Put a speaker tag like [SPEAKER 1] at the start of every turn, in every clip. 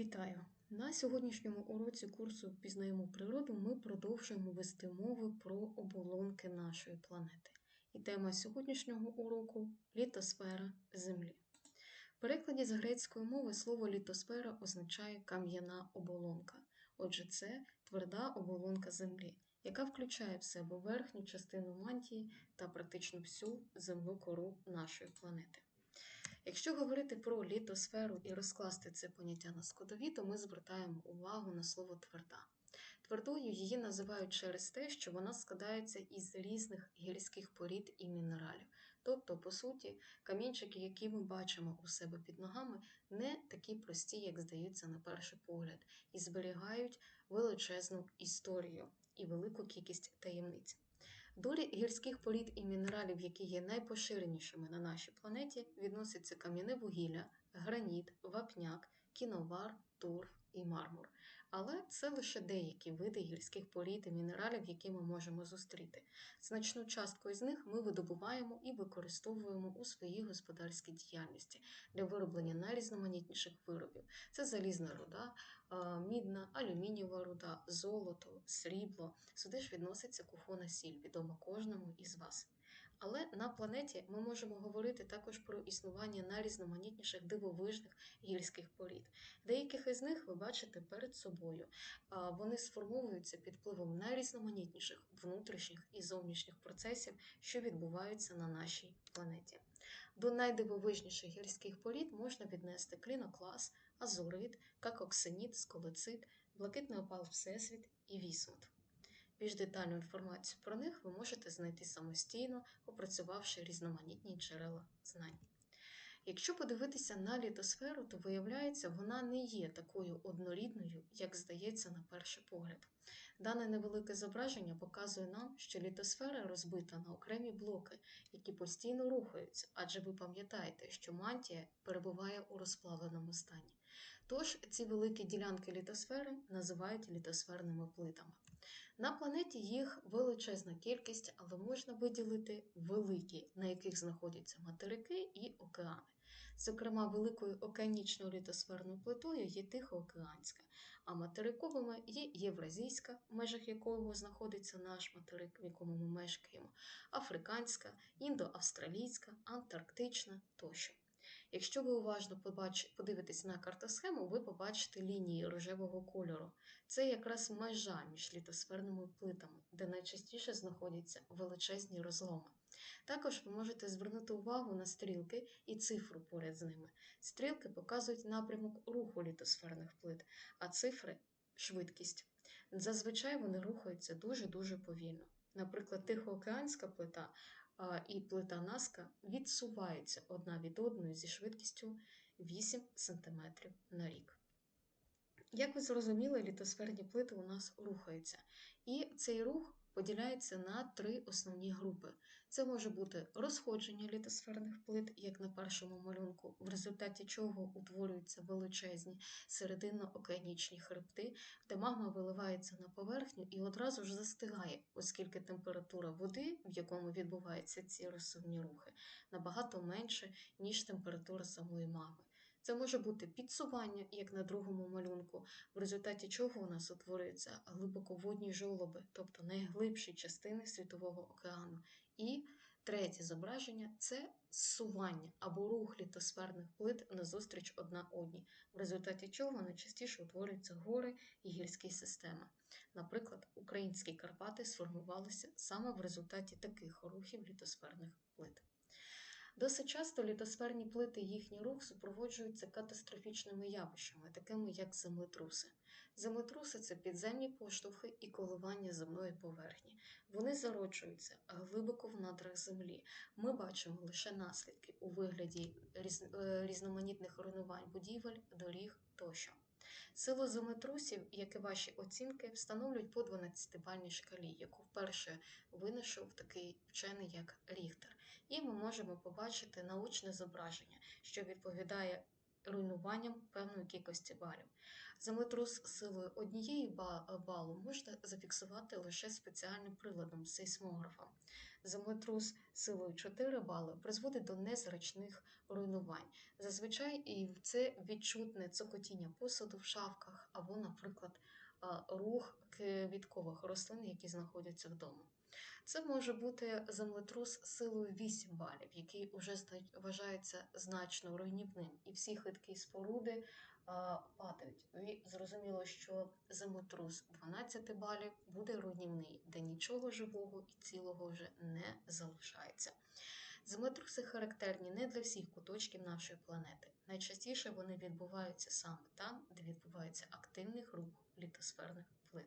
[SPEAKER 1] Вітаю! На сьогоднішньому уроці курсу Пізнаємо природу ми продовжуємо вести мови про оболонки нашої планети. І тема сьогоднішнього уроку літосфера Землі. В перекладі з грецької мови слово літосфера означає кам'яна оболонка. Отже, це тверда оболонка Землі, яка включає в себе верхню частину мантії та практично всю земну кору нашої планети. Якщо говорити про літосферу і розкласти це поняття на складові, то ми звертаємо увагу на слово тверда. Твердою її називають через те, що вона складається із різних гірських порід і мінералів. Тобто, по суті, камінчики, які ми бачимо у себе під ногами, не такі прості, як здаються на перший погляд, і зберігають величезну історію і велику кількість таємниць. Долі гірських порід і мінералів, які є найпоширенішими на нашій планеті, відносяться кам'яне вугілля, граніт, вапняк, кіновар, торф і мармур. Але це лише деякі види гірських порід і мінералів, які ми можемо зустріти. Значну частку із них ми видобуваємо і використовуємо у своїй господарській діяльності для вироблення найрізноманітніших виробів. Це залізна руда, мідна, алюмінієва руда, золото, срібло. Сюди ж відноситься кухона сіль, відома кожному із вас. Але на планеті ми можемо говорити також про існування найрізноманітніших дивовижних гірських порід. Деяких із них ви бачите перед собою. Вони сформовуються під впливом найрізноманітніших внутрішніх і зовнішніх процесів, що відбуваються на нашій планеті. До найдивовижніших гірських порід можна віднести кліноклас, азурит, какоксеніт, сколоцит, блакитний опал Всесвіт і вісмут. Більш детальну інформацію про них ви можете знайти самостійно, опрацювавши різноманітні джерела знань. Якщо подивитися на літосферу, то виявляється, вона не є такою однорідною, як здається на перший погляд. Дане невелике зображення показує нам, що літосфера розбита на окремі блоки, які постійно рухаються, адже ви пам'ятаєте, що мантія перебуває у розплавленому стані. Тож ці великі ділянки літосфери називають літосферними плитами. На планеті їх величезна кількість, але можна виділити великі, на яких знаходяться материки і океани. Зокрема, великою океанічною літосферною плитою є Тихоокеанська, а материковими є Євразійська, в межах якого знаходиться наш материк, в якому ми мешкаємо, Африканська, індоавстралійська, Антарктична тощо. Якщо ви уважно подивитесь на картосхему, ви побачите лінії рожевого кольору. Це якраз межа між літосферними плитами, де найчастіше знаходяться величезні розломи. Також ви можете звернути увагу на стрілки і цифру поряд з ними. Стрілки показують напрямок руху літосферних плит, а цифри швидкість. Зазвичай вони рухаються дуже-дуже повільно. Наприклад, Тихоокеанська плита і плита Наска відсуваються одна від одної зі швидкістю 8 см на рік. Як ви зрозуміли, літосферні плити у нас рухаються, і цей рух поділяється на три основні групи. Це може бути розходження літосферних плит, як на першому малюнку, в результаті чого утворюються величезні серединно-океанічні хребти, де магма виливається на поверхню і одразу ж застигає, оскільки температура води, в якому відбуваються ці розсувні рухи, набагато менше, ніж температура самої магми. Це може бути підсування, як на другому малюнку, в результаті чого у нас утворюються глибоководні жолоби, тобто найглибші частини Світового океану. І третє зображення це зсування або рух літосферних плит назустріч одна одній, в результаті чого найчастіше утворюються гори і гірські системи. Наприклад, українські Карпати сформувалися саме в результаті таких рухів літосферних плит. Досить часто літосферні плити їхній рух супроводжуються катастрофічними явищами, такими як землетруси. Землетруси це підземні поштовхи і коливання земної поверхні. Вони зароджуються глибоко в надрах землі. Ми бачимо лише наслідки у вигляді е, різноманітних руйнувань будівель, доріг тощо. Силу землетрусів, як і ваші оцінки, встановлюють по 12-бальній шкалі, яку вперше винайшов такий вчений, як Ріхтер. І ми можемо побачити научне зображення, що відповідає руйнуванням певної кількості балів. Землетрус силою однієї балу можна зафіксувати лише спеціальним приладом сейсмографом. Землетрус силою 4 бали призводить до незрачних руйнувань. Зазвичай і це відчутне цокотіння посуду в шавках або, наприклад, рух квіткових рослин, які знаходяться вдома. Це може бути землетрус силою 8 балів, який вже вважається значно руйнівним, і всі хиткі споруди а, падають. І зрозуміло, що землетрус 12 балів буде руйнівний, де нічого живого і цілого вже не залишається. Землетруси характерні не для всіх куточків нашої планети. Найчастіше вони відбуваються саме там, де відбувається активний рух літосферних плит.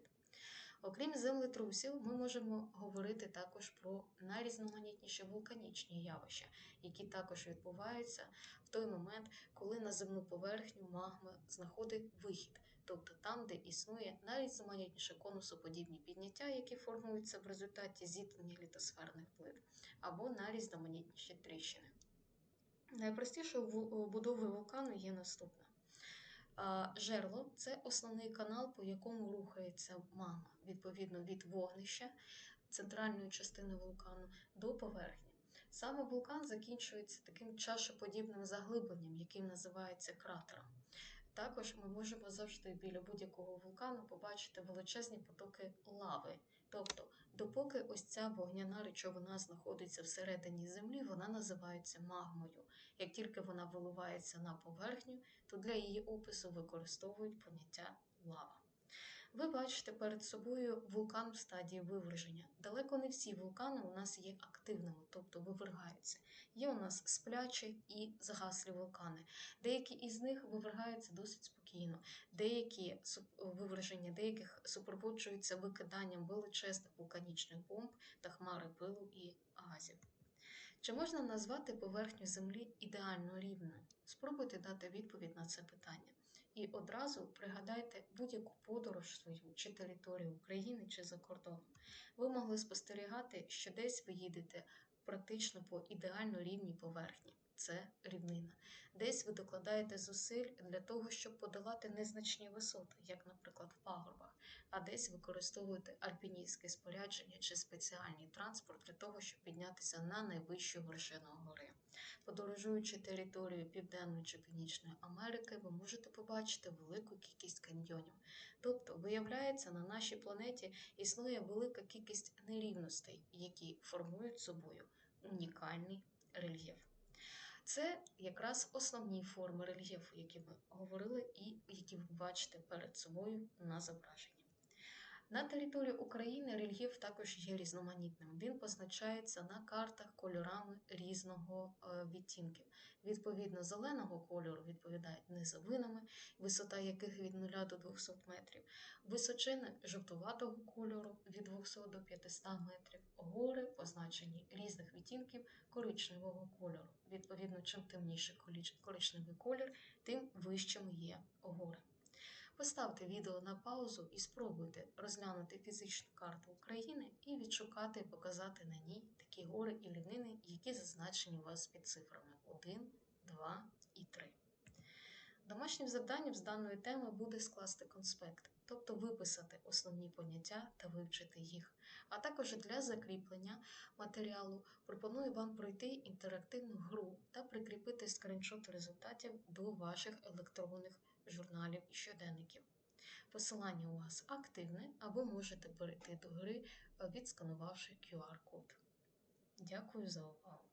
[SPEAKER 1] Окрім землетрусів, ми можемо говорити також про найрізноманітніші вулканічні явища, які також відбуваються в той момент, коли на земну поверхню магма знаходить вихід, тобто там, де існує найрізноманітніше конусоподібні підняття, які формуються в результаті зіткнення літосферних плит, або найрізноманітніші тріщини. Найпростішою будовою вулкану є наступне. А, Жерло це основний канал, по якому рухається магма, відповідно від вогнища центральної частини вулкану до поверхні. Саме вулкан закінчується таким чашоподібним заглибленням, яким називається кратером. Також ми можемо завжди біля будь-якого вулкану побачити величезні потоки лави. Тобто, допоки ось ця вогняна речовина знаходиться всередині землі, вона називається магмою. Як тільки вона виливається на поверхню, то для її опису використовують поняття лава. Ви бачите перед собою вулкан в стадії виверження. Далеко не всі вулкани у нас є активними, тобто вивергаються. Є у нас сплячі і згаслі вулкани. Деякі із них вивергаються досить спокійно, деякі виверження деяких супроводжуються викиданням величезних вулканічних бомб та хмари пилу і газів. Чи можна назвати поверхню Землі ідеально рівною? Спробуйте дати відповідь на це питання. І одразу пригадайте будь-яку подорож свою, чи територію України, чи за кордоном. Ви могли спостерігати, що десь ви їдете практично по ідеально рівній поверхні. Це рівнина. Десь ви докладаєте зусиль для того, щоб подолати незначні висоти, як, наприклад, в пагорбах, а десь використовуєте альпіністське спорядження чи спеціальний транспорт для того, щоб піднятися на найвищу вершину гори. Подорожуючи територію Південної чи Північної Америки, ви можете побачити велику кількість каньйонів. Тобто, виявляється, на нашій планеті існує велика кількість нерівностей, які формують собою унікальний рельєф. Це якраз основні форми рельєфу, які ми говорили, і які ви бачите перед собою на зображенні. На території України рельєф також є різноманітним. Він позначається на картах кольорами різного е, відтінків. Відповідно, зеленого кольору відповідають низовинами, висота яких від 0 до 200 метрів, височини жовтуватого кольору від 200 до 500 метрів, гори позначені різних відтінків коричневого кольору. Відповідно, чим темніше коліч- коричневий колір, тим вищими є гори. Поставте відео на паузу і спробуйте розглянути фізичну карту України і відшукати і показати на ній такі гори і рівнини, які зазначені у вас під цифрами 1, 2 і 3. Домашнім завданням з даної теми буде скласти конспект, тобто виписати основні поняття та вивчити їх. А також для закріплення матеріалу пропоную вам пройти інтерактивну гру та прикріпити скріншот результатів до ваших електронних журналів і щоденників. Посилання у вас активне, або можете перейти до гри, е, відсканувавши QR-код. Дякую за увагу!